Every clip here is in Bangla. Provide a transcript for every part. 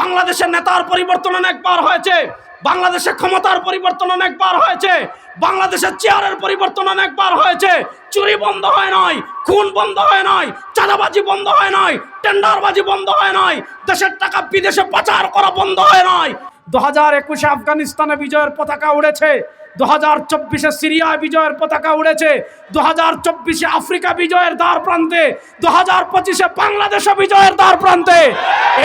বাংলাদেশের নেতার পরিবর্তন অনেকবার হয়েছে। বাংলাদেশে ক্ষমতার পরিবর্তন অনেকবার হয়েছে। বাংলাদেশের চেয়ারের পরিবর্তন অনেকবার হয়েছে। চুরি বন্ধ হয় নাই, খুন বন্ধ হয় নাই, চাঁদাবাজি বন্ধ হয় নাই, টেন্ডারবাজি বন্ধ হয় নাই, দেশের টাকা বিদেশে পাচার করা বন্ধ হয় নাই। দু হাজার একুশে আফগানিস্তানে বিজয়ের পতাকা উড়েছে। দু হাজার চব্বিশে সিরিয়ায় বিজয়ের পতাকা উড়েছে, দু হাজার চব্বিশে আফ্রিকা বিজয়ের দ্বার প্রান্তে, দু হাজার পঁচিশে বাংলাদেশে বিজয়ের দ্বার প্রান্তে।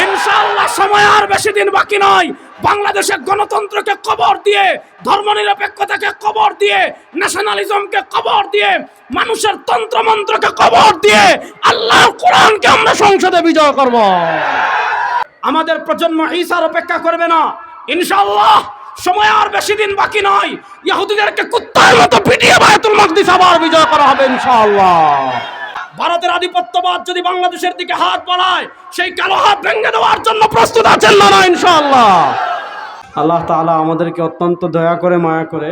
ইনশাআল্লাহ সময় আর বেশি দিন বাকি নয়। বাংলাদেশের গণতন্ত্রকে কবর দিয়ে, ধর্মনিরপেক্ষতাকে কবর দিয়ে ন্যাশনালিজমকে কবর দিয়ে, মানুষের তন্ত্রমন্ত্রকে কবর দিয়ে আল্লাহর কোরআনকে আমরা সংসদে বিজয় করব। আমাদের প্রজন্ম ঈসার অপেক্ষা করবে না। ইনশাআল্লাহ সময় আর বেশি দিন বাকি নয়। ইহুদিদেরকে কুত্তার মতো পিটিয়ে বায়তুল মাকদিস আবার বিজয় করা হবে ইনশাআল্লাহ। ভারতের আধিপত্যবাদ যদি বাংলাদেশের দিকে হাত বাড়ায়, সেই কালো হাত ভেঙে দেওয়ার জন্য প্রস্তুত আছেন না ইনশাআল্লাহ। আল্লাহ তাআলা আমাদেরকে অত্যন্ত দয়া করে, মায়া করে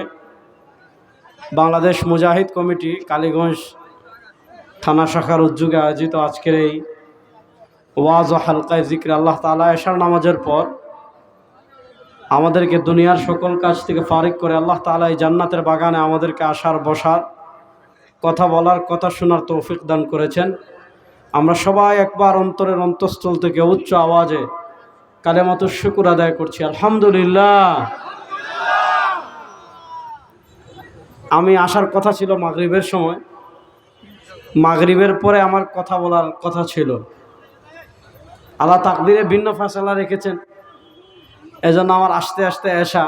বাংলাদেশ মুজাহিদ কমিটি কালীগঞ্জ থানা শাখার উদ্যোগে আয়োজিত আজকের এই ওয়াজ ও হালকায় জিক্র আল্লাহ তালা এশার নামাজের পর আমাদেরকে দুনিয়ার সকল কাজ থেকে ফারিক করে আল্লাহ তালা এই জান্নাতের বাগানে আমাদেরকে আসার, বসার, কথা বলার, কথা শোনার তৌফিক দান করেছেন। আমরা সবাই একবার অন্তরের অন্তঃস্থল থেকে উচ্চ আওয়াজে কালেমত শুকুর আদায় করছি। আলহামদুলিল্লাহ। আমি আসার কথা ছিল মাগরিবের সময়। মাগরিবের পরে আমার কথা বলার কথা ছিল। আল্লাহ তাকদিরে ভিন্ন ফয়সালা রেখেছেন। এজন্য আমার আস্তে আস্তে এসা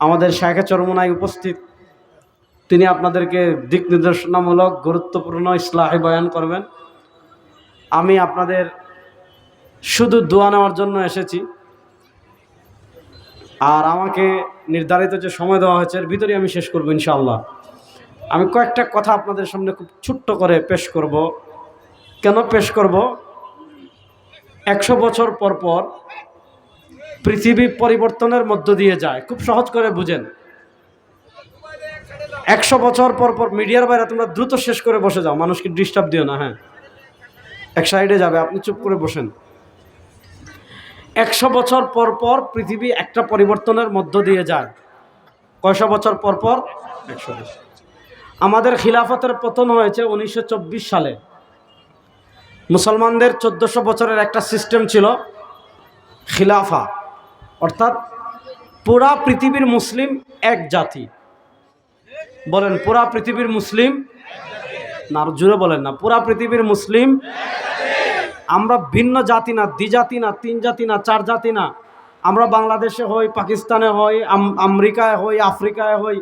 আমাদের শাখা চরমনায় উপস্থিত। তিনি আপনাদেরকে দিক নির্দেশনামূলক গুরুত্বপূর্ণ ইসলাহি বয়ান করবেন। আমি আপনাদের শুধু দোয়া নেওয়ার জন্য এসেছি। আর আমাকে নির্ধারিত যে সময় দেওয়া হয়েছে, এর ভিতরেই আমি শেষ করব ইনশাআল্লাহ। আমি কয়েকটা কথা আপনাদের সামনে খুব ছোট্ট করে পেশ করব। কেন পেশ করব? একশো বছর পর পর পৃথিবী পরিবর্তনের মধ্য দিয়ে যায়। খুব সহজ করে বুঝেন। একশো বছর পর পর মিডিয়ার বাইরে তোমরা দ্রুত শেষ করে বসে যাও। মানুষকে ডিস্টার্ব দিও না হ্যাঁ। এক সাইডে যাবে আপনি চুপ করে বসেন। একশো বছর পর পর পৃথিবী একটা পরিবর্তনের মধ্য দিয়ে যায়। কয়শো বছর পর পর? একশো আমাদের খিলাফতের পতন হয়েছে উনিশশো চব্বিশ সালে। মুসলমানদের চোদ্দোশো বছরের একটা সিস্টেম ছিল খিলাফা। অর্থাৎ পুরা পৃথিবীর মুসলিম এক জাতি। বলেন, পুরা পৃথিবীর মুসলিম না, আরও জুড়ে বলেন না, পুরা পৃথিবীর মুসলিম আমরা ভিন্ন জাতি না, দ্বিজাতি না তিন জাতি না চার জাতি না। আমরা বাংলাদেশে হই, পাকিস্তানে হই আমেরিকায় হই, আফ্রিকায় হই,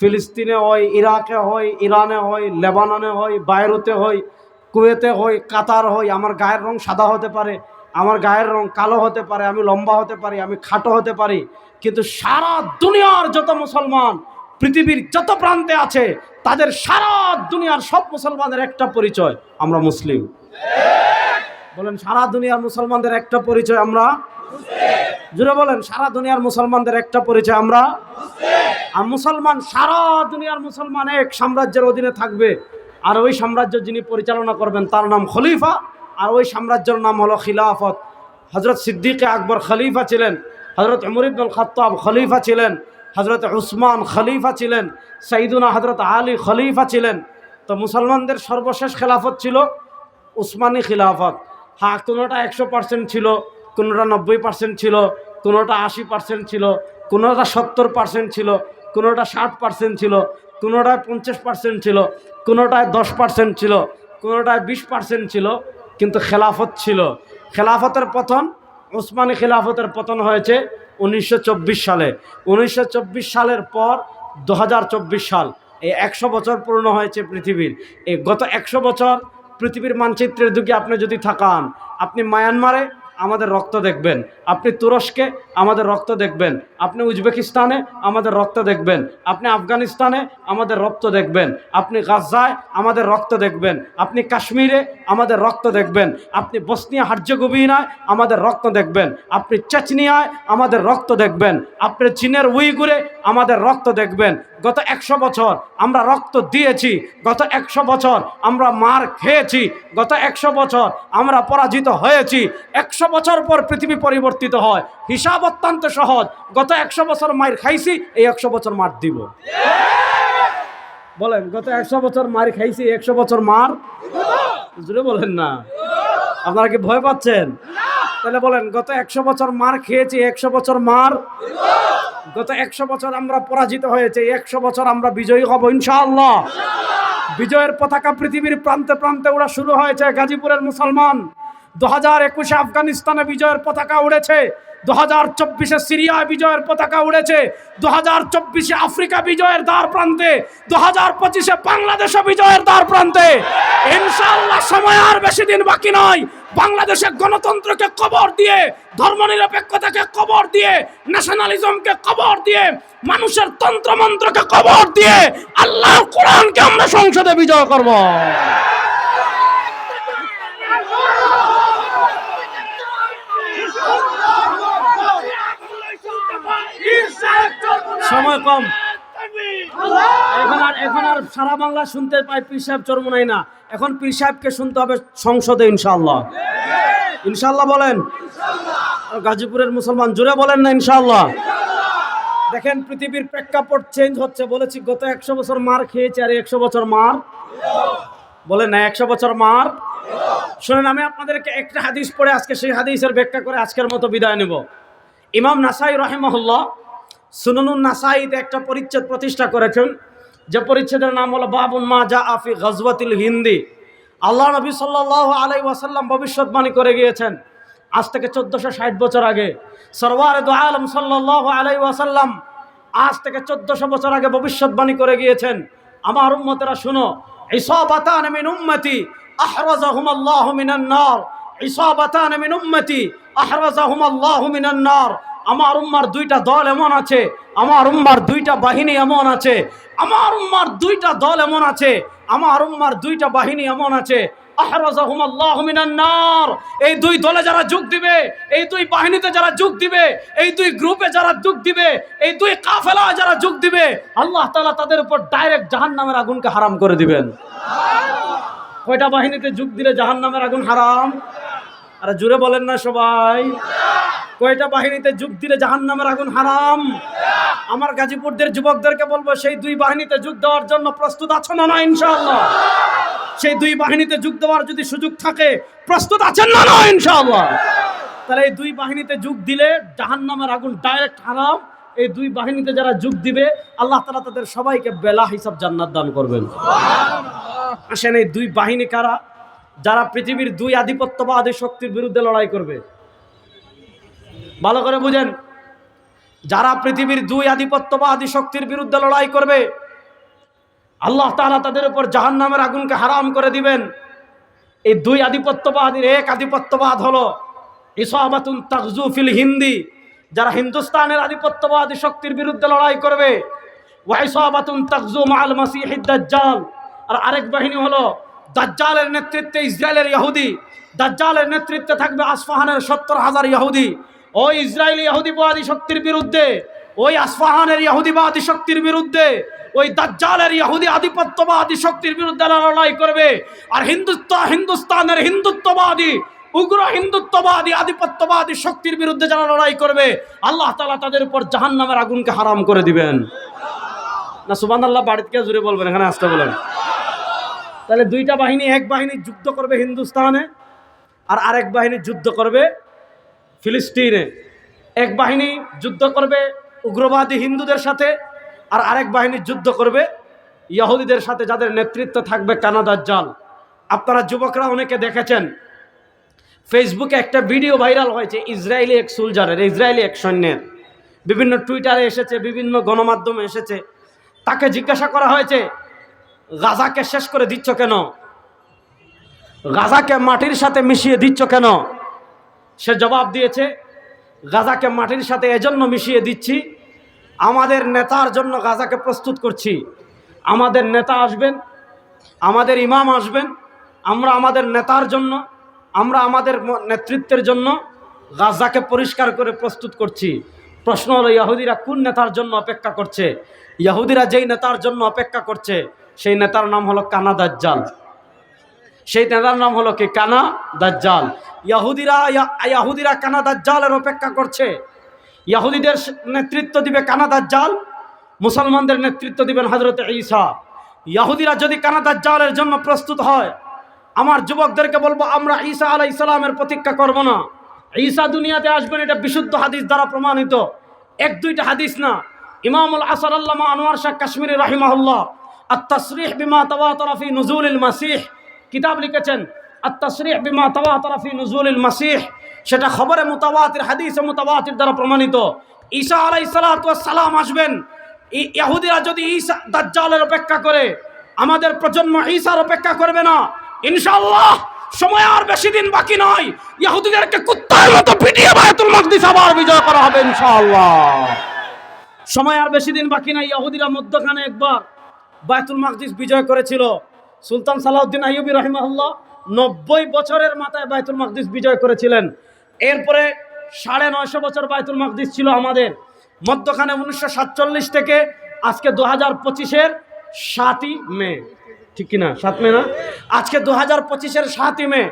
ফিলিস্তিনে হই, ইরাকে হই, ইরানে হই, লেবাননে হই, বাইরুতে হই, কুয়েতে হই, কাতার হই, আমার গায়ের রং সাদা হতে পারে আমার গায়ের রং কালো হতে পারে, আমি লম্বা হতে পারি, আমি খাটো হতে পারি, কিন্তু সারা দুনিয়ার যত মুসলমান, পৃথিবীর যত প্রান্তে আছে, তাদের সারা দুনিয়ার সব মুসলমানের একটা পরিচয়, আমরা মুসলিম। বলেন, সারা দুনিয়ার মুসলমানদের একটা পরিচয় আমরা? জুড়ে বলেন, সারা দুনিয়ার মুসলমানদের একটা পরিচয় আমরা? আর মুসলমান সারা দুনিয়ার মুসলমান এক সাম্রাজ্যের অধীনে থাকবে, আর ওই সাম্রাজ্য যিনি পরিচালনা করবেন, তার নাম খলিফা আর ওই সাম্রাজ্যের নাম হলো খিলাফত। হজরত সিদ্দিকে আকবর খলিফা ছিলেন হজরত উমর খাত্তাব খলিফা ছিলেন হজরত উসমান খলিফা ছিলেন, সাইদুনা হজরত আলী খলিফা ছিলেন। তো মুসলমানদের সর্বশেষ খেলাফত ছিল উসমানী খিলাফত। হ্যাঁ কোনোটা একশো পার্সেন্ট ছিল, কোনোটা নব্বই পার্সেন্ট ছিল, কোনোটা আশি পার্সেন্ট ছিল, কোনোটা সত্তর পার্সেন্ট ছিল, কোনোটা ষাট পার্সেন্ট ছিল, কোনোটায় পঞ্চাশ পার্সেন্ট ছিল, কোনোটায় দশ পার্সেন্ট ছিল, কোনোটায় বিশ পার্সেন্ট ছিল। কিন্তু খেলাফত ছিল। খেলাফতের পতন ওসমানী খেলাফতের পতন হয়েছে উনিশশো চব্বিশ সালে। উনিশশো চব্বিশ সালের পর দু হাজার চব্বিশ সাল এই একশো বছর পূর্ণ হয়েছে পৃথিবীর। এই গত একশো বছর পৃথিবীর মানচিত্রের দিকে আপনি যদি থাকান আপনি মায়ানমারে আমাদের রক্ত দেখবেন। আপনি তুরস্কে, আমাদের রক্ত দেখবেন। আপনি উজবেকিস্তানে, আমাদের রক্ত দেখবেন। আপনি আফগানিস্তানে, আমাদের রক্ত দেখবেন। আপনি গাজায় আমাদের রক্ত দেখবেন। আপনি কাশ্মীরে, আমাদের রক্ত দেখবেন। আপনি বসনিয়া হার্জেগোভিনায়, আমাদের রক্ত দেখবেন। আপনি চেচনিয়ায়, আমাদের রক্ত দেখবেন। আপনি চীনের উইগুরে, আমাদের রক্ত দেখবেন। গত একশো বছর আমরা রক্ত দিয়েছি। গত একশো বছর আমরা মার খেয়েছি। গত একশো বছর আমরা পরাজিত হয়েছি। একশো বছর পর পৃথিবী পরিবর্তিত হয়। হিসাব অত্যন্ত সহজ। গত একশো বছর মায়ের খাইছি, এই একশো বছর মার দিব। বলেন, গত একশো বছর মার খাইছি একশো বছর মার? জুড়ে বলেন না। আপনারা কি ভয় পাচ্ছেন? তাহলে বলেন, গত একশো বছর মার খেয়েছি একশো বছর মার? গত একশো বছর আমরা পরাজিত হয়েছে একশো বছর আমরা বিজয়ী হব, ইনশাআল্লাহ। বিজয়ের পতাকা পৃথিবীর প্রান্তে প্রান্তে ওরা শুরু হয়েছে, গাজীপুরের মুসলমান। দু হাজার একুশে আফগানিস্তানে বিজয়ের পতাকা উড়েছে, দু হাজার চব্বিশে সিরিয়ায় বিজয়ের পতাকা উড়েছে, দু হাজার চব্বিশে আফ্রিকা বিজয়ের দ্বার প্রান্তে, দু হাজার পঁচিশে বাংলাদেশে বিজয়ের দ্বার প্রান্তে। ইনশাআল্লাহ সময় আর বেশি দিন বাকি নয়। বাংলাদেশের গণতন্ত্রকে কবর দিয়ে, ধর্মনিরপেক্ষতাকে কবর দিয়ে ন্যাশনালিজমকে কবর দিয়ে, মানুষের তন্ত্রমন্ত্রকে কবর দিয়ে আল্লাহ কোরআনকে আমরা সংসদে বিজয় করব। সময় কম। এখন আর এখন আর সারা বাংলা শুনতে পাই পীর সাহেব চরমনাই না। এখন পীর সাহেবকে শুনতে হবে সংসদে ইনশাআল্লাহ। ইনশাআল্লাহ বলেন। গাজীপুরের মুসলমান জুড়ে বলেন না ইনশাআল্লাহ। দেখেন পৃথিবীর প্রেক্ষাপট চেঞ্জ হচ্ছে বলেছি গত একশো বছর মার খেয়েছে আর একশো বছর মার। বলেন না একশো বছর মার। শুনেন আমি আপনাদেরকে একটা হাদিস পড়ে আজকে সেই হাদিসের ব্যাখ্যা করে আজকের মতো বিদায় নেব। ইমাম নাসাই রহেমহল্লা সুননুন নাসাইতে একটা পরিচ্ছেদ প্রতিষ্ঠা করেছেন। যে পরিচ্ছেদের নাম হলো বাবুন মা জা আফি গজওয়াতিল হিন্দি। আল্লাহ নবী সাল্লাহ আলাই ওয়াসাল্লাম ভবিষ্যৎবাণী করে গিয়েছেন। আজ থেকে চোদ্দোশো ষাট বছর আগে। সরওয়ার দু আলম সাল্লাহ আলাই ওয়াসাল্লাম আজ থেকে চোদ্দশো বছর আগে ভবিষ্যৎবাণী করে গিয়েছেন। আমার উম্মতেরা শুনো, ইসাবাতান মিন উম্মতি আহরাজাহুম আল্লাহ মিনান ইসাবাতান মিন উম্মতি আহরাজাহুম আল্লাহ মিনান আমার উম্মার দুইটা দল এমন আছে আমার উম্মার দুইটা বাহিনী এমন আছে আমার উম্মার দুইটা দল এমন আছে আমার উম্মার দুইটা বাহিনী এমন আছে। এই দুই দলে যারা যোগ দিবে এই দুই বাহিনীতে যারা যোগ দিবে এই দুই গ্রুপে যারা যোগ দিবে এই দুই কাফেলা যারা যোগ দিবে আল্লাহ তালা তাদের উপর ডাইরেক্ট জাহান নামের আগুনকে হারাম করে দিবেন। কয়টা বাহিনীতে যোগ দিলে জাহান্নামের আগুন হারাম? আরে জুড়ে বলেন না সবাই। কয়টা বাহিনীতে যোগ দিলে জাহান্নামের আগুন হারাম? আমার গাজীপুরদের যুবকদেরকে বলব, সেই দুই বাহিনীতে যোগ দেওয়ার জন্য প্রস্তুত আছো না না, ইনশাআল্লাহ? সেই দুই বাহিনীতে যোগ দেওয়ার যদি সুযোগ থাকে, প্রস্তুত আছেন না না, ইনশাআল্লাহ? তাহলে এই দুই বাহিনীতে যোগ দিলে জাহান্নামের আগুন ডাইরেক্ট হারাম। এই দুই বাহিনীতে যারা যোগ দিবে, আল্লাহ তালা তাদের সবাইকে বেলা হিসাব জান্নাত দান করবেন। আসেন এই দুই বাহিনী কারা? যারা পৃথিবীর দুই আধিপত্যবাদী শক্তির বিরুদ্ধে লড়াই করবে। ভালো করে বুঝেন, যারা পৃথিবীর দুই আধিপত্যবাদী শক্তির বিরুদ্ধে লড়াই করবে, আল্লাহ তাআলা তাদের উপর জাহান্নামের আগুনকে হারাম করে দিবেন। এই দুই আধিপত্যবাদীর এক আধিপত্যবাদ হলো ইসাবাতুন তাকজু ফিল হিন্দি। যারা হিন্দুস্তানের আধিপত্যবাদী শক্তির বিরুদ্ধে লড়াই করবে ওয়াইসাবাতুন তাকজু মাল মাসিহ দাজ্জাল। আর আরেক বাহিনী হলো দাজ্জালের নেতৃত্বে ইসরায়েলের ইহুদি, দাজ্জালের নেতৃত্বে থাকবে আসফাহানের সত্তর হাজার ইহুদি। ওই ইসরায়েলি ইহুদিবাদী শক্তির বিরুদ্ধে, ওই আসফাহানের ইহুদিবাদী শক্তির বিরুদ্ধে, ওই দাজ্জালের ইহুদি আধিপত্যবাদী শক্তির বিরুদ্ধে লড়াই করবে। আর হিন্দুস্তান হিন্দুস্তানের হিন্দুত্ববাদী, উগ্র হিন্দুত্ববাদী, আধিপত্যবাদী শক্তির বিরুদ্ধে যারা লড়াই করবে, আল্লাহ তালা তাদের উপর জাহান্নামের আগুনকে হারাম করে দিবেন। না সুবান আল্লাহ বাড়িতে জুড়ে বলবেন, এখানে আসতে বলেন। তাহলে দুইটা বাহিনী এক বাহিনী যুদ্ধ করবে হিন্দুস্তানে আর আরেক বাহিনী যুদ্ধ করবে ফিলিস্তিনে। এক বাহিনী যুদ্ধ করবে উগ্রবাদী হিন্দুদের সাথে আর আরেক বাহিনী যুদ্ধ করবে ইয়াহুদিদের সাথে যাদের নেতৃত্বে থাকবে কানাদার জাল। আপনারা যুবকরা অনেকে দেখেছেন, ফেসবুকে একটা ভিডিও ভাইরাল হয়েছে ইসরায়েলি এক সোলজারের, ইসরায়েলি এক সৈন্যের। বিভিন্ন টুইটারে এসেছে, বিভিন্ন গণমাধ্যমে এসেছে। তাকে জিজ্ঞাসা করা হয়েছে গাজাকে শেষ করে দিচ্ছ কেন? গাজাকে মাটির সাথে মিশিয়ে দিচ্ছ কেন? সে জবাব দিয়েছে, গাজাকে মাটির সাথে এজন্য মিশিয়ে দিচ্ছি, আমাদের নেতার জন্য গাজাকে প্রস্তুত করছি। আমাদের নেতা আসবেন, আমাদের ইমাম আসবেন, আমরা আমাদের নেতার জন্য, আমরা আমাদের নেতৃত্বের জন্য গাজাকে পরিষ্কার করে প্রস্তুত করছি। প্রশ্ন হলো, ইয়াহুদিরা কোন নেতার জন্য অপেক্ষা করছে? ইয়াহুদিরা যেই নেতার জন্য অপেক্ষা করছে সেই নেতার নাম হলো কানাদাজ্জাল সেই নেতার নাম হলো কি? কানা দাজ্জাল। ইয়াহুদিরা ইয়াহুদিরা কানা দাজ্জালের অপেক্ষা করছে। ইয়াহুদিদের নেতৃত্ব দিবে কানা দাজ্জাল, মুসলমানদের নেতৃত্ব দিবেন হজরত ঈসা। ইয়াহুদিরা যদি কানা দাজ্জালের জন্য প্রস্তুত হয়, আমার যুবকদেরকে বলব, আমরা ঈসা আলাই ইসলামের প্রতীক্ষা করব না। ঈসা দুনিয়াতে আসবেন, এটা বিশুদ্ধ হাদিস দ্বারা প্রমাণিত। এক দুইটা হাদিস না। ইমামুল আসার আল্লামা আনোয়ার শাহ কাশ্মীরি রাহিমাহুল্লাহ। আত্তাসরিহ বিমা তাওয়াতারা ফি নুজুলিল মাসিহ। কিতাব লিখেছেন, আত্তাসরিহ বিমা তাওয়াতারা ফি নুজুলিল মাসিহ। সেটা খবরে মুতাওয়াতির, হাদিসে মুতাওয়াতির দ্বারা প্রমাণিত। ঈসা সালাতু সালাম আসবেন। ইহুদিরা যদি ঈসা দাজ্জালের অপেক্ষা করে, আমাদের প্রজন্ম ঈসার অপেক্ষা করবে না। ইনশাআল্লাহ, সময় আর বেশি দিন বাকি নয়। ইহুদিদেরকে কুত্তার মতো পিটিয়ে বায়তুল মাকদিস আবার বিজয় করা হবে ইনশাআল্লাহ। সময় আর বেশি দিন বাকি নাই ইহুদিরা মধ্যখানে একবার বায়তুল মাকদিস বিজয় করেছিল। সুলতান সালাউদ্দিন আইয়ুবী রহিমাহুল্লাহ নব্বই বছরের মাথায় বায়তুল মাকদিস বিজয় করেছিলেন। এরপরে সাড়ে নয়শো বছর বায়তুল মাকদিস ছিল আমাদের। মধ্যখানে উনিশশো সাতচল্লিশ থেকে আজকে দু হাজার পঁচিশের সাতই মে। ঠিক কিনা সাত মে না? আজকে দু হাজার পঁচিশের সাতই মে।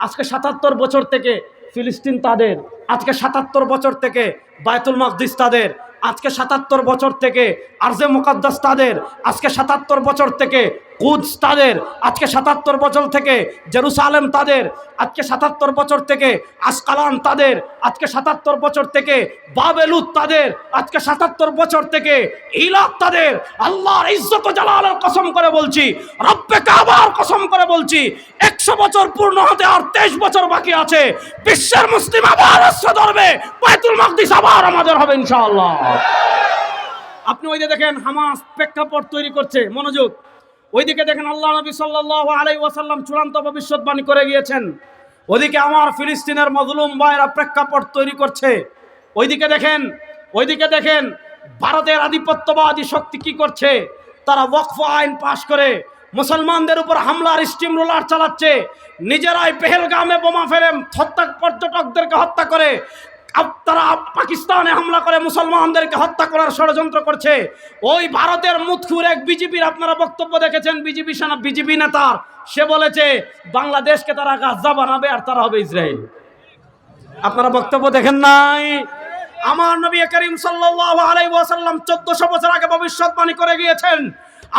আজকে সাতাত্তর বছর থেকে ফিলিস্তিন তাদের। আজকে সাতাত্তর বছর থেকে বায়তুল মাকদিস তাদের। আজকে সাতাত্তর বছর থেকে আরজে মুকাদ্দাস তাদের আজকে সাতাত্তর বছর থেকে কুদস তাদের। আজকে সাতাত্তর বছর থেকে জেরুসালেম তাদের। আজকে সাতাত্তর বছর থেকে আসকালান তাদের। আজকে সাতাত্তর বছর থেকে বাবেলুত তাদের। আজকে সাতাত্তর বছর থেকে ইলাক তাদের। আল্লাহর ইজ্জত জালালের কসম করে বলছি, রব্বে কাবার কসম করে বলছি, একশো বছর পূর্ণ হতে আর তেইশ বছর বাকি আছে। বিশ্বের মুসলিম আবার অস্ত্র ধরবে। বাইতুল মাকদিস আবার আমাদের হবে ইনশাআল্লাহ। আপনি ওই যে দেখেন হামাস প্রেক্ষাপট তৈরি করছে, মনোযোগ। ওইদিকে দেখেন আল্লাহ নবী সাল্লাল্লাহু আলাইহি ওয়াসাল্লাম চূড়ান্ত ভবিষ্যৎবাণী করে গিয়েছেন। ওদিকে আমার ফিলিস্তিনের মজলুম ভাইরা প্রেক্ষাপট তৈরি করছে। ওইদিকে দেখেন ওইদিকে দেখেন, ভারতের আধিপত্যবাদী শক্তি কি করছে? তারা ওয়াকফ আইন পাশ করে মুসলমানদের উপর হামলার স্টিম রোলার চালাচ্ছে। নিজেরাই পেহেলগামে বোমা ফেলে হত্যা পর্যটকদেরকে হত্যা করে তারা পাকিস্তানে হামলা করে, মুসলমানদেরকে হত্যা করার ষড়যন্ত্র করছে। ওই ভারতের মুতখুর এক বিজেপির আপনারা বক্তব্য দেখেছেন বিজেপি সেনা বিজেপি নেতার। সে বলেছে, বাংলাদেশকে তারা গাজা বানাবে আর তারা হবে ইসরায়েল আপনারা বক্তব্য দেখেন নাই? আমার নবী করিম ওয়াসাল্লাম 1400 বছর আগে ভবিষ্যৎবাণী করে গিয়েছেন,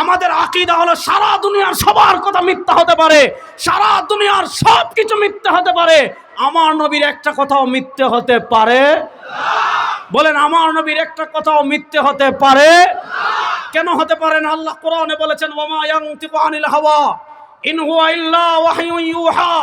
আমাদের আকিদা হলো সারা দুনিয়ার সবার কথা মিথ্যা হতে পারে, সারা দুনিয়ার সব কিছু মিথ্যা হতে পারে আমার নবীর একটা কথাও মিথ্যে হতে পারে? বলেন, আমার নবীর একটা কথাও মিথ্যে হতে পারে? কেন হতে পারে না? আল্লাহ কোরআনে বলেছেন ওমা ইয়ানতিকু আনিল হাওয়া, ইন হুয়া ইল্লা ওয়াহয়ুন ইউহা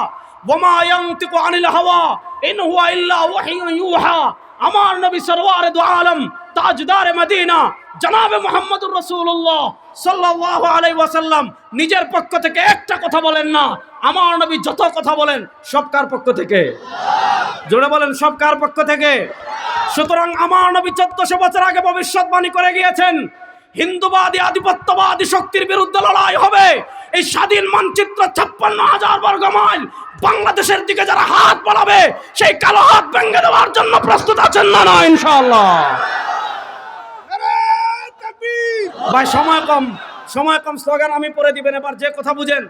ওমা ইয়ানতিকু আনিল হাওয়া, ইন হুয়া ইল্লা ওয়াহয়ুন ইউহা। আমার নবী সরওয়ার দু আলম তাজদার মদিনা জনাবে মোহাম্মদুর রাসূলুল্লাহ সাল্লাল্লাহু আলাইহি ওয়াসাল্লাম নিজের পক্ষ থেকে একটা কথা বলেন না, আমার নবী যত কথা বলেন সব কার পক্ষ থেকে? জোরে বলেন, সব কার পক্ষ থেকে? সুতরাং আমার নবী চোদ্দশো বছর আগে ভবিষ্যৎবাণী করে গিয়েছেন, হিন্দুবাদী, আধিপত্যবাদী শক্তির বিরুদ্ধে লড়াই হবে। এই স্বাধীন মানচিত্র ছাপ্পান্ন হাজার বর্গ মাইল বাংলাদেশের দিকে যারা হাত বাড়াবে, সেই কালো হাত ভেঙে দেওয়ার জন্য প্রস্তুত আছেন না না, ইনশাআল্লাহ। ভাই, সময় কম সময় কম স্লোগান আমি পরে দিবেন এবার, যে কথা বুঝেন।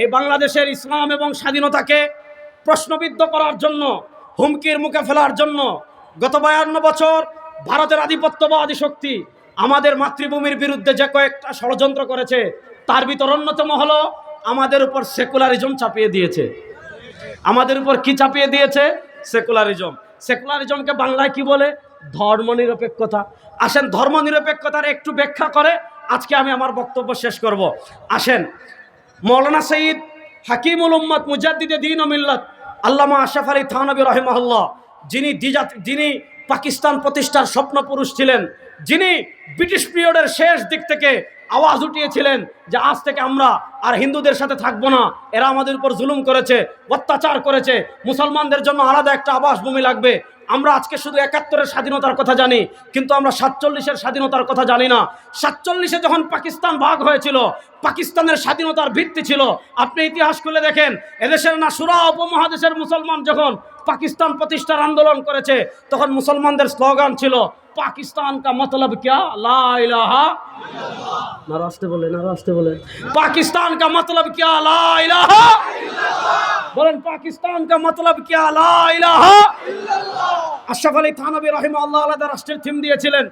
এই বাংলাদেশের ইসলাম এবং স্বাধীনতাকে প্রশ্নবিদ্ধ করার জন্য, হুমকির মুখে ফেলার জন্য গত বায়ান্ন বছর ভারতের আধিপত্যবাদী শক্তি আমাদের মাতৃভূমির বিরুদ্ধে যে কয়েকটা ষড়যন্ত্র করেছে, তার ভিতর অন্যতম হলো আমাদের উপর সেকুলারিজম চাপিয়ে দিয়েছে। আমাদের উপর কি চাপিয়ে দিয়েছে? সেকুলারিজম। সেকুলারিজমকে বাংলায় কি বলে? ধর্মনিরপেক্ষতা। আসেন, ধর্মনিরপেক্ষতার একটু ব্যাখ্যা করে। আজকে আমি আমার বক্তব্য শেষ করব। আসেন, মৌলানা সঈদ হাকিমুল উম্মদ মুজাদ্দিদে দিন ও মিল্লত আল্লামা আশাফ আলী থানবী রহমাল্লাহ যিনি দিজাত যিনি পাকিস্তান প্রতিষ্ঠার স্বপ্ন পুরুষ ছিলেন, যিনি ব্রিটিশ পিরিয়ডের শেষ দিক থেকে আওয়াজ উঠিয়েছিলেন যে আজ থেকে আমরা আর হিন্দুদের সাথে থাকব না। এরা আমাদের উপর জুলুম করেছে, অত্যাচার করেছে। মুসলমানদের জন্য আলাদা একটা আবাসভূমি লাগবে। আমরা আজকে শুধু একাত্তরের স্বাধীনতার কথা জানি, কিন্তু আমরা সাতচল্লিশের স্বাধীনতার কথা জানি না। সাতচল্লিশে যখন পাকিস্তান ভাগ হয়েছিল, পাকিস্তানের স্বাধীনতার ভিত্তি ছিল। আপনি ইতিহাস খুলে দেখেন, এদেশের না সুরা উপমহাদেশের মুসলমান যখন পাকিস্তান প্রতিষ্ঠার আন্দোলন করেছে। তখন মুসলমানদের স্লোগান ছিল, পাকিস্তান কা মতলব ক্যা? লা ইলাহা না বলে না বলে। পাকিস্তান কা মতলব ক্যা? লা ইলাহা বলেন, পাকিস্তান কা মতলব ক্যা? লা ইলাহা আশরাফ আলী থানবী রহিমা আল্লাহ আলাদা রাষ্ট্রের থিম দিয়েছিলেন।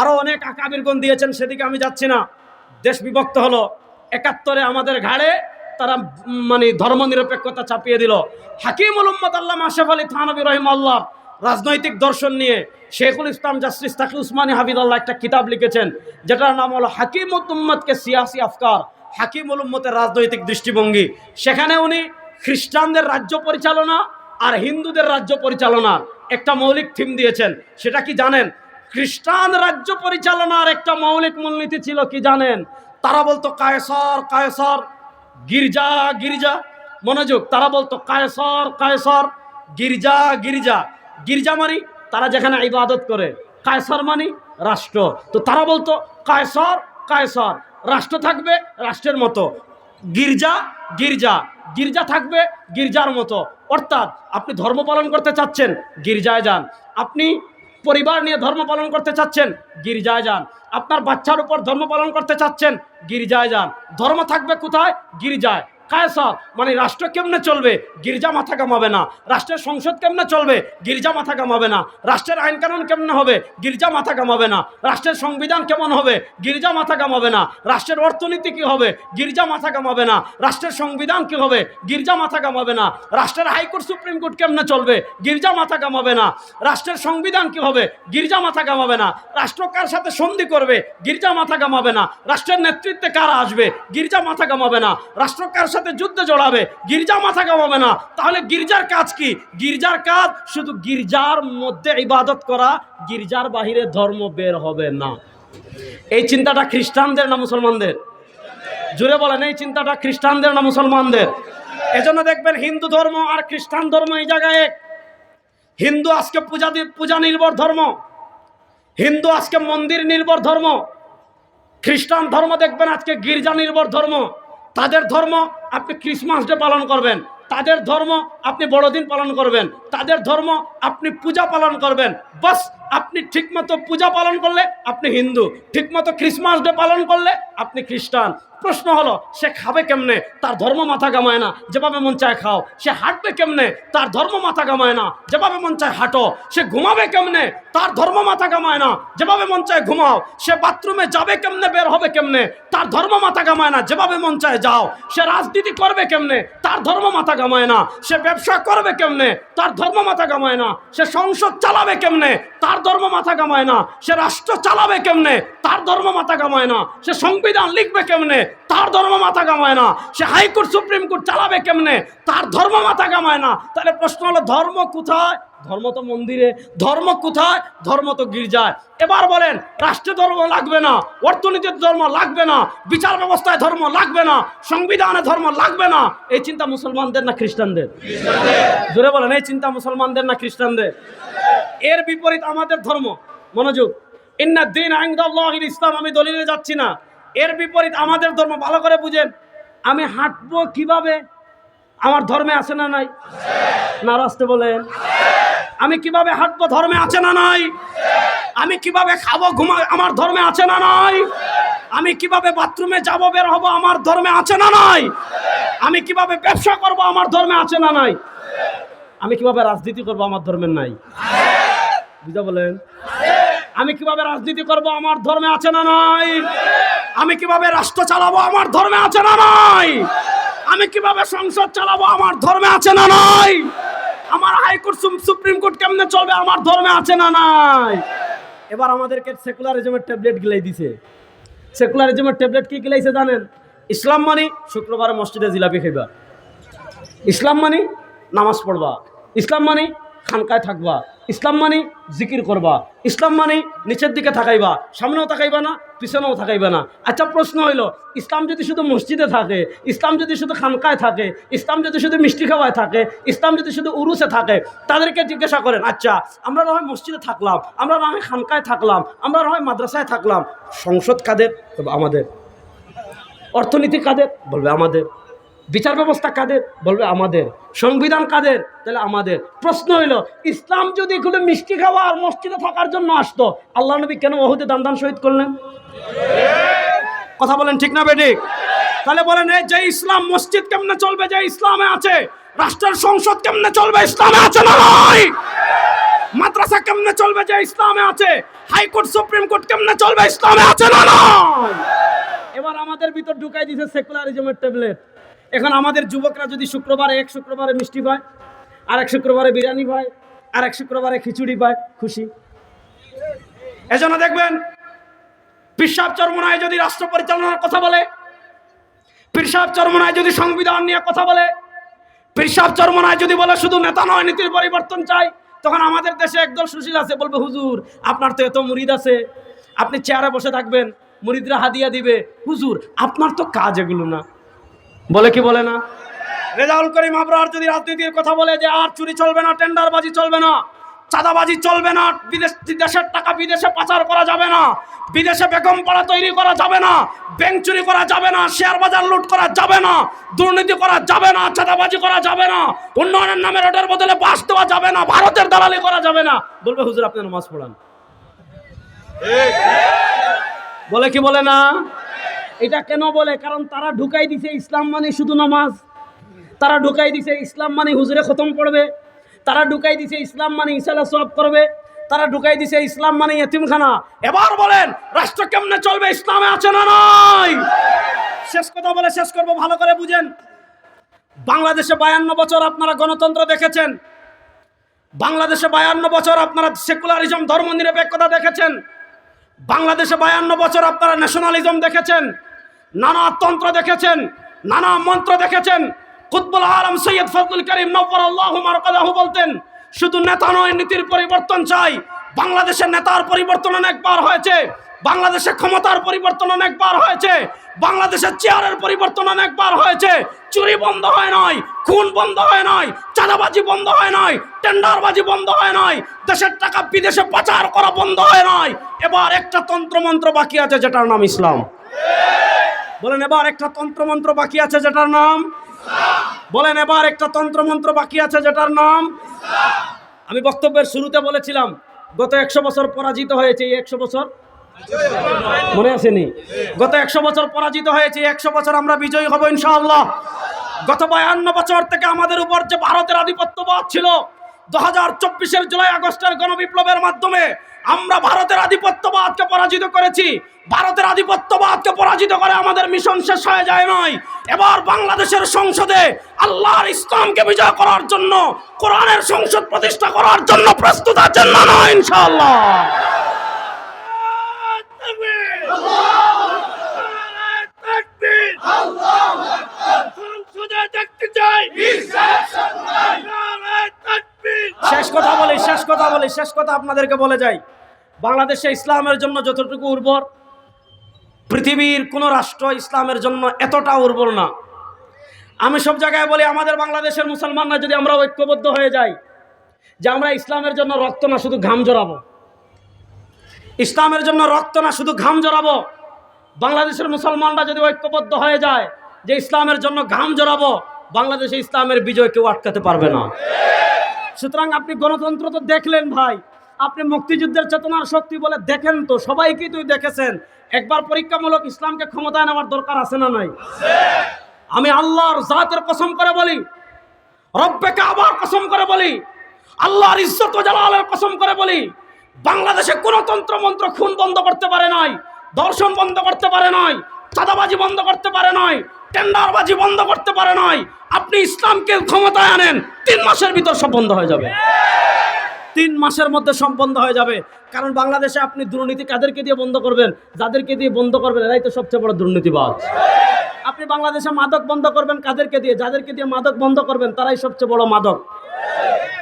আরও অনেক আকাবিরগণ দিয়েছেন, সেদিকে আমি যাচ্ছি না। দেশ বিভক্ত হলো। একাত্তরে আমাদের ঘাড়ে তারা মানে ধর্মনিরপেক্ষতা চাপিয়ে দিল। হাকিম উম্মদ আল্লাহ আশেফ আলী থানবী রহিম আল্লাহ রাজনৈতিক দর্শন নিয়ে শেখুল ইসলাম জাস্টিস তাকি উসমানী হাবিদুল্লাহ একটা কিতাব লিখেছেন, যেটার নাম হলো হাকিম উম্মদকে সিয়াসি আফকার, হাকিম উম্মতের রাজনৈতিক দৃষ্টিভঙ্গি। সেখানে উনি খ্রিস্টানদের রাজ্য পরিচালনা আর হিন্দুদের রাজ্য পরিচালনার একটা মৌলিক থিম দিয়েছেন। সেটা কি জানেন? খ্রিস্টান রাজ্য পরিচালনার একটা মৌলিক মূলনীতি ছিল কি জানেন? তারা বলতো কায়সর কায়সর গির্জা গির্জা। মনোযোগ, তারা বলতো, কায়সর কায়সর। গির্জা গির্জা। গির্জা মানি তারা যেখানে ইবাদত করে। কায়সর মানি রাষ্ট্র। তো তারা বলতো, কায়সর কায়সর। রাষ্ট্র থাকবে রাষ্ট্রের মতো। গির্জা গির্জা। গির্জা থাকবে গির্জার মতো। অর্থাৎ আপনি ধর্ম পালন করতে চাচ্ছেন, গির্জায় যান। আপনি পরিবার নিয়ে ধর্ম পালন করতে চাচ্ছেন, গির্জায় যান। আপনার বাচ্চার উপর ধর্ম পালন করতে চাচ্ছেন গির্জায় যান। ধর্ম থাকবে কোথায়? গির্জায়। কায়সর মানে রাষ্ট্র কেমনে চলবে গির্জা মাথা কামাবে না রাষ্ট্রের সংসদ কেমনে চলবে গির্জা মাথা কামাবে না রাষ্ট্রের আইন কানুন কেমনে হবে গির্জা মাথা কামাবে না রাষ্ট্রের সংবিধান কেমন হবে গির্জা মাথা কামাবে না রাষ্ট্রের অর্থনীতি কি হবে গির্জা মাথা কামাবে না রাষ্ট্রের সংবিধান কি হবে গির্জা মাথা কামাবে না রাষ্ট্রের হাইকোর্ট সুপ্রিম কোর্ট কেমনে চলবে গির্জা মাথা কামাবে না রাষ্ট্রের সংবিধান কি হবে গির্জা মাথা কামাবে না রাষ্ট্র কার সাথে সন্ধি করবে গির্জা মাথা কামাবে না রাষ্ট্রের নেতৃত্বে কারা আসবে গির্জা মাথা কামাবে না রাষ্ট্র কার সাথে যুদ্ধে জড়াবে, গির্জা মাথা কামাবে না। তাহলে গির্জার কাজ কি? গির্জার কাজ শুধু গির্জার মধ্যে ইবাদত করা, গির্জার বাহিরে ধর্ম বের হবে না। এই চিন্তাটা খ্রিস্টানদের না মুসলমানদের? জুড়ে বলেন, এই চিন্তাটা খ্রিস্টানদের না মুসলমানদের? এজন্য দেখবেন হিন্দু ধর্ম আর খ্রিস্টান ধর্ম এই জায়গায় হিন্দু আজকে পূজা পূজা নির্ভর ধর্ম। হিন্দু আজকে মন্দির নির্ভর ধর্ম। খ্রিস্টান ধর্ম দেখবেন আজকে গির্জা নির্ভর ধর্ম। তাদের ধর্ম আপনি ক্রিসমাস ডে পালন করবেন। তাদের ধর্ম আপনি বড়দিন পালন করবেন। তাদের ধর্ম আপনি পূজা পালন করবেন। বাস, আপনি ঠিকমতো পূজা পালন করলে আপনি হিন্দু। ঠিকমতো ক্রিসমাস ডে পালন করলে আপনি খ্রিস্টান। প্রশ্ন হলো, সে খাবে কেমনে? তার ধর্ম মাথা কামায় না, যেভাবে মন চায় খাও। সে হাঁটবে কেমনে? তার ধর্ম মাথা কামায় না, যেভাবে মন চায় হাঁটো। সে ঘুমাবে কেমনে? তার ধর্ম মাথা কামায় না, যেভাবে মন চায় ঘুমাও। সে বাথরুমে যাবে কেমনে? বের হবে কেমনে? তার ধর্ম মাথা কামায় না, যেভাবে মন চায় যাও। সে রাজনীতি করবে কেমনে? তার ধর্ম মাথা কামায় না। সে ব্যবসা করবে কেমনে? তার ধর্ম মাথা কামায় না। সে সংসদ চালাবে কেমনে? তার ধর্ম মাথা কামায় না। সে রাষ্ট্র চালাবে কেমনে? তার ধর্ম মাথা কামায় না। সে সংবিধান লিখবে কেমনে? তার ধর্ম মাথা কামায় না। সে হাইকোর্ট সুপ্রিম কোর্ট চালাবে কেমনে? তার ধর্ম মাথা কামায় না। তাহলে প্রশ্ন হলো, ধর্ম কোথায়? ধর্ম তো মন্দিরে। ধর্ম কোথায়? ধর্ম তো গির্জায়। এবার বলেন রাষ্ট্রে ধর্ম লাগবে না, অর্থনীতির ধর্ম লাগবে না, বিচার ব্যবস্থায় ধর্ম লাগবে না, সংবিধানে ধর্ম লাগবে না। এই চিন্তা মুসলমানদের না খ্রিস্টানদের? জোরে বলেন, এই চিন্তা মুসলমানদের না খ্রিস্টানদের? এর বিপরীত আমাদের ধর্ম। মনোযোগ। ইন্না দিন আইন্দাল্লাহিল ইসলাম, আমি দলিলে যাচ্ছি না। এর বিপরীত আমাদের ধর্ম, ভালো করে বুঝেন। আমি হাঁটবো কীভাবে? আমার ধর্মে আছে না নাই? না রাস্তে বলেন। আমি কীভাবে হাঁটবো? ধর্মে আছে না নাই? আমি কীভাবে খাব ঘুমা আমার ধর্মে আছে না নাই? আমি কীভাবে বাথরুমে যাব, বের হব? আমার ধর্মে আছে না নাই? আমি কীভাবে ব্যবসা করব? আমার ধর্মে আছে না নাই? আমি কীভাবে রাজনীতি করব? আমার ধর্মের নাই। বুঝা বলেন? আমি কীভাবে রাজনীতি করব? আমার ধর্মে আছে না নাই? আমি কীভাবে রাষ্ট্র চালাবো আমার ধর্মে আছে না নাই? আমি কীভাবে সংসদ চালাবো আমার ধর্মে আছে না নাই? আমার হাইকোর্ট সুপ্রিম কোর্ট কেমনে চলবে আমার ধর্মে আছে না নাই? এবার আমাদেরকে সেকুলারিজমের ট্যাবলেট গিলাই দিছে। সেকুলারিজমের ট্যাবলেট কি গিলাইছে জানেন? ইসলাম মানে শুক্রবার মসজিদে জিলাপি খাইবা। ইসলাম মানে নামাজ পড়বা। ইসলাম মানে খানকায় থাকবা। ইসলাম মানে জিকির করবা। ইসলাম মানে নিচের দিকে থাকাইবা সামনেও থাকাইবা না পিছনেও থাকাইবে না। আচ্ছা প্রশ্ন হইল, ইসলাম যদি শুধু মসজিদে থাকে, ইসলাম যদি শুধু খানকায় থাকে, ইসলাম যদি শুধু মিষ্টি খাওয়ায় থাকে, ইসলাম যদি শুধু উরুসে থাকে, তাদেরকে জিজ্ঞাসা করেন আচ্ছা আমরা না হয় মসজিদে থাকলাম, আমরা না হয় খানকায় থাকলাম, আমরা না হয় মাদ্রাসায় থাকলাম। সংসদ কাদের? আমাদের। অর্থনীতি কাদের? বলবে, আমাদের। বিচার ব্যবস্থা কাদের? বলবে আমাদের। সংবিধান কাদের? তাহলে আমাদের। প্রশ্ন হইল, ইসলাম যদি এগুলো মিষ্টি খাওয়া আর মসজিদে থাকার জন্য আসতো, আল্লাহ নবী কেন ওহুদে দান দান শহীদ করলেন? কথা বলেন ঠিক না বেঠিক তাহলে বলেন, এই যে ইসলাম মসজিদ কেমনে চলবে? যে ইসলামে আছে, রাষ্ট্রের সংসদ কেমনে চলবে? ইসলামে আছে না নয় মাদ্রাসা কেমনে চলবে? যে ইসলামে আছে, হাইকোর্ট, সুপ্রিম কোর্ট কেমনে চলবে? ইসলামে আছে না নয় এবার আমাদের ভিতর ঢুকাই দিছে সেকুলারিজমের ট্যাবলেট। এখন আমাদের যুবকরা যদি শুক্রবারে এক শুক্রবারে মিষ্টি পায়, আর এক শুক্রবারে বিরিয়ানি পায়, আর এক শুক্রবারে খিচুড়ি পায়, খুশি। এজন্য দেখবেন, পিসাব চরমনায় যদি রাষ্ট্র পরিচালনার কথা বলে, পিসাব চরমনায় যদি সংবিধান নিয়ে কথা বলে, পিসাব চরমনায় যদি বলে শুধু নেতা নয়, নীতির পরিবর্তন চাই, তখন আমাদের দেশে একদল সুশীল আছে, বলবে, হুজুর, আপনার তো এত মুরিদ আছে। আপনি চেয়ারে বসে থাকবেন, মুরিদরা হাদিয়া দিবে। হুজুর, আপনার তো কাজ এগুলো না। বলে কি বলে না? রেজাউল করিম আবরার যদি রাজনীতির কথা বলে যে আর চুরি চলবে না টেন্ডারবাজি চলবে না চাঁদাবাজি চলবে না বিদেশ দেশের টাকা বিদেশে পাচার করা যাবে না বিদেশে বেগম পাড়া তৈরি করা যাবে না ব্যাংক চুরি করা যাবে না শেয়ার বাজার লুট করা যাবে না দুর্নীতি করা যাবে না চাঁদাবাজি করা যাবে না উন্নয়নের নামে রোডের বদলে বাস দেওয়া যাবে না ভারতের দালালি করা যাবে না। বলবে হুজুর আপনি নামাজ পড়ান। বলে কি বলে না? এটা কেন বলে? কারণ তারা ঢুকাই দিছে ইসলাম মানে শুধু নামাজ। তারা ঢুকাই দিছে ইসলাম মানে হুজুরে খতম পড়বে তারা ঢুকাই দিছে ইসলাম মানে ইসালা সব করবে। তারা ঢুকাই দিছে ইসলাম মানে এতিমখানা। এবার বলেন, রাষ্ট্র কেমনে চলবে? ইসলামে আছে না নয় শেষ কথা বলে শেষ করব, ভালো করে বুঝেন। বাংলাদেশে বায়ান্ন বছর আপনারা গণতন্ত্র দেখেছেন। বাংলাদেশে বায়ান্ন বছর আপনারা সেকুলারিজম ধর্ম নিরপেক্ষতা দেখেছেন। বাংলাদেশে বায়ান্ন বছর আপনারা ন্যাশনালিজম দেখেছেন। নানা তন্ত্র দেখেছেন, নানা মন্ত্র দেখেছেন। কুতবুল আলম সৈয়দ ফজলুল করিম নব্বর আল্লাহ বলতেন, শুধু নেতা নয়, নীতির পরিবর্তন চাই। বাংলাদেশের নেতার পরিবর্তন অনেকবার হয়েছে বাংলাদেশে ক্ষমতার পরিবর্তন অনেকবার হয়েছে, বাংলাদেশের চেয়ারের পরিবর্তন অনেকবার হয়েছে। চুরি বন্ধ হয় নাই, খুন বন্ধ হয় নাই, চাঁদাবাজি বন্ধ হয় নাই, টেন্ডারবাজি বন্ধ হয় নাই, দেশের টাকা বিদেশে পাচার করা বন্ধ হয় নাই। এবার একটা তন্ত্রমন্ত্র বাকি আছে, যেটার নাম ইসলাম। বলেন এবার একটা তন্ত্রমন্ত্র বাকি আছে যেটার নাম? বলেন এবার একটা তন্ত্রমন্ত্র বাকি আছে যেটার নাম? আমি বক্তব্যের শুরুতে বলেছিলাম, গত একশো বছর পরাজিত হয়েছে, এই একশো বছর? মনে আসেনি? গত একশো বছর পরাজিত হয়েছে একশো বছর আমরা বিজয়ী হব ইনশাআল্লাহ। গত বায়ান্ন বছর থেকে আমাদের উপর যে ভারতের আধিপত্যবাদ ছিল, দু হাজার চব্বিশের জুলাই আগস্টের গণবিপ্লবের মাধ্যমে আমরা ভারতের আধিপত্যবাদকে পরাজিত করেছি। ভারতের আধিপত্যবাদকে পরাজিত করে আমাদের মিশন শেষ হয়ে যায় নয় এবার বাংলাদেশের সংসদে আল্লাহর ইসলামকে বিজয় করার জন্য, কোরআনের সংসদ প্রতিষ্ঠা করার জন্য প্রস্তুত আছেন না নয় ইনশাআল্লাহ শেষ কথা বলি শেষ কথা বলি, শেষ কথা আপনাদেরকে বলে যাই। বাংলাদেশে ইসলামের জন্য যতটুকু উর্বর, পৃথিবীর কোনো রাষ্ট্র ইসলামের জন্য এতটা উর্বর না। আমি সব জায়গায় বলি, আমাদের বাংলাদেশের মুসলমানরা যদি আমরা ঐক্যবদ্ধ হয়ে যাই, যে আমরা ইসলামের জন্য রক্ত না, শুধু ঘাম জড়াবো। ইসলামের জন্য রক্ত না, শুধু ঘাম জড়াবো। বাংলাদেশের মুসলমানরা যদি ঐক্যবদ্ধ হয়ে যায়, যে ইসলামের জন্য ঘাম জড়াবো, বাংলাদেশে ইসলামের বিজয় কেউ আটকাতে পারবে না। সুতরাং আপনি গণতন্ত্র তো দেখলেন ভাই। আপনি মুক্তিযুদ্ধের চেতনার শক্তি বলে দেখেন তো, সবাইকেই তুই দেখেছেন। একবার পরীক্ষামূলক ইসলামকে ক্ষমতায় নেওয়ার দরকার আছে না নাই? আমি আল্লাহর জাতের কসম করে বলি, রব্বেকে আবার কসম করে বলি, আল্লাহর ইজ্জত জালালের কসম করে বলি, বাংলাদেশে কোন তন্ত্র মন্ত্র খুন বন্ধ করতে পারে নাই, দর্শন বন্ধ করতে পারে নাই, চাঁদাবাজি বন্ধ করতে পারে নাই টেন্ডারবাজি বন্ধ করতে পারে নয় আপনি ইসলামকে ক্ষমতায় আনেন, তিন মাসের ভিতর সব বন্ধ হয়ে যাবে। তিন মাসের মধ্যে সব বন্ধ হয়ে যাবে। কারণ বাংলাদেশে আপনি দুর্নীতি কাদেরকে দিয়ে বন্ধ করবেন? যাদেরকে দিয়ে বন্ধ করবেন, এরাই তো সবচেয়ে বড় দুর্নীতিবাজ। আপনি বাংলাদেশে মাদক বন্ধ করবেন কাদেরকে দিয়ে? যাদেরকে দিয়ে মাদক বন্ধ করবেন, তারাই সবচেয়ে বড় মাদক।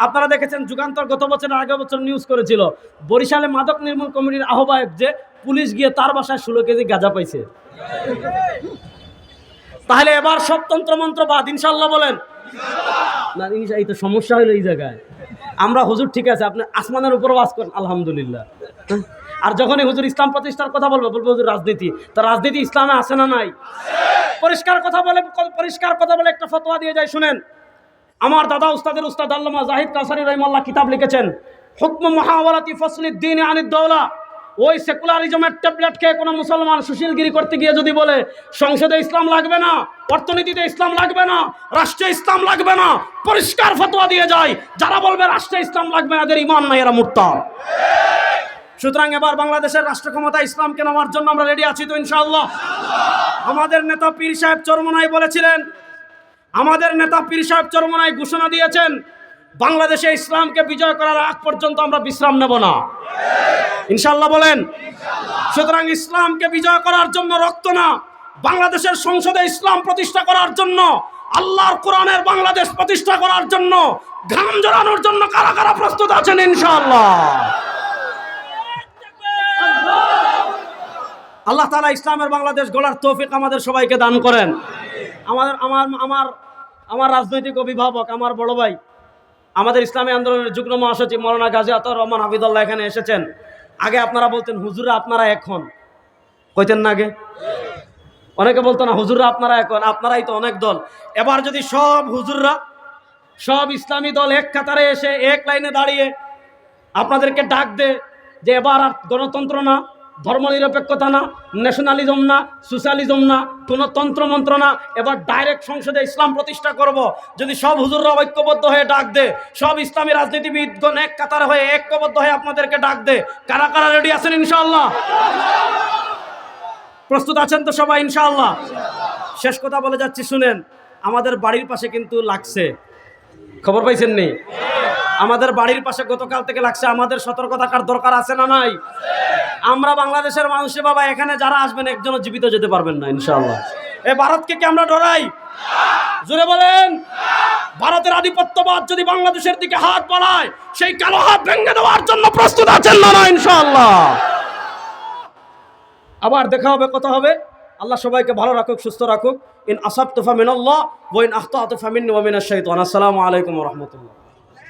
আপনারা দেখেছেন, যুগান্তর গত বছর আগে বছর নিউজ করেছিল, বরিশালে মাদক নির্মূল কমিটির আহ্বায়ক যে পুলিশ গিয়ে তার বাসায় ষোলো কেজি গাঁজা পাইছে। তাহলে এবার সব তন্ত্রমন্ত্র বাদ ইনশাল্লাহ বলেন। না এই তো সমস্যা হলো এই জায়গায়। আমরা হুজুর ঠিক আছে, আপনি আসমানের উপর ওয়াজ করেন, আলহামদুলিল্লাহ। হ্যাঁ? আর যখনই হুজুর ইসলাম প্রতিষ্ঠার কথা বলব বলব হুজুর রাজনীতি। তা রাজনীতি ইসলামে আছে না নাই? পরিষ্কার কথা বলে, পরিষ্কার কথা বলে একটা ফতোয়া দিয়ে যায়, শুনেন। আমার দাদা উস্তাদের উস্তাদ আল্লামা জাহিদ কাসারি রহিমাল্লাহ কিতাব লিখেছেন, হুকম মহাওয়ালাতি ফসলিদ্দিন আনিদ্দৌলা ওই সেকুলারিজমের ট্যাবলেট খেয়ে কোনো মুসলমান সুশীলগিরি করতে গিয়ে যদি বলে, সংসদে ইসলাম লাগবে না, অর্থনীতিতে ইসলাম লাগবে না, রাষ্ট্রে ইসলাম লাগবে না, পরিষ্কার ফতোয়া দিয়ে যায়, যারা বলবে রাষ্ট্রে ইসলাম লাগবে না, এদের ইমান নাই, এরা মুক্তা সুতরাং এবার বাংলাদেশের রাষ্ট্র ক্ষমতা ইসলামকে নেওয়ার জন্য আমরা রেডি আছি তো ইনশাআল্লাহ। আমাদের নেতা পীর সাহেব চরমনাই বলেছিলেন, আমাদের নেতা পীর সাহেব চরমনাই ঘোষণা দিয়েছেন বাংলাদেশে ইসলামকে বিজয় করার আগ পর্যন্ত আমরা বিশ্রাম নেব না। ইনশাল্লাহ বলেন, সুতরাং ইসলামকে বিজয় করার জন্য রক্ত না, বাংলাদেশের সংসদে ইসলাম প্রতিষ্ঠা করার জন্য, আল্লাহর কোরআনের বাংলাদেশ প্রতিষ্ঠা করার জন্য ঘাম জড়ানোর জন্য কারা কারা প্রস্তুত আছেন ইনশাআল্লাহ? আল্লাহ তালা ইসলামের বাংলাদেশ গড়ার তৌফিক আমাদের সবাইকে দান করেন। আমাদের আমার আমার আমার রাজনৈতিক অভিভাবক, আমার বড় ভাই আমাদের ইসলামী আন্দোলনের যুগ্ম মহাসচিব মৌলানা গাজী আতর রহমান হাবিদুল্লাহ এখানে এসেছেন। আগে আপনারা বলতেন হুজুরা আপনারা এখন কইতেন না আগে? অনেকে বলতো না, হুজুররা আপনারা এখন আপনারাই তো অনেক দল। এবার যদি সব হুজুররা, সব ইসলামী দল এক কাতারে এসে এক লাইনে দাঁড়িয়ে আপনাদেরকে ডাক দে যে, এবার আর গণতন্ত্র না ধর্মনিরপেক্ষতা না ন্যাশনালিজম না সোশ্যালিজম না, কোনো তন্ত্রমন্ত্র না, এবার ডাইরেক্ট সংসদে ইসলাম প্রতিষ্ঠা করব। যদি সব হুজুররা ঐক্যবদ্ধ হয়ে ডাক দে, সব ইসলামী রাজনীতিবিদগণ এক কাতার হয়ে ঐক্যবদ্ধ হয়ে আপনাদেরকে ডাক দে। কারা কারা রেডি আছেন ইনশাআল্লাহ? প্রস্তুত আছেন তো সবাই ইনশাআল্লাহ? শেষ কথা বলে যাচ্ছি, শুনেন, আমাদের বাড়ির পাশে কিন্তু লাগছে। খবর পাইছেন নি? আমাদের বাড়ির পাশে গতকাল থেকে লাগছে, আমাদের সতর্কতার দরকার আছে না নাই? আমরা বাংলাদেশের মানুষে বাবা, এখানে যারা আসবেন একজনও জীবিত যেতে পারবেন না ইনশাল্লাহ এ ভারতকে কি আমরা ডরাই? জোরে বলেন। ভারতের আধিপত্যবাদ যদি বাংলাদেশের দিকে হাত বাড়ায়, সেই কালো হাত ভেঙে দেওয়ার জন্য প্রস্তুত আছেন না না ইনশাআল্লাহ? আবার দেখা হবে, কথা হবে। আল্লাহ সবাইকে ভালো রাখুক, সুস্থ রাখুক। ইন আসাব তুফা মিনাল্লাহ ওয়াইন আখতা তুফা মিন্নি ওয়া মিনাশ শাইতান। আসসালামু আলাইকুম রাহমাতুল্লাহ।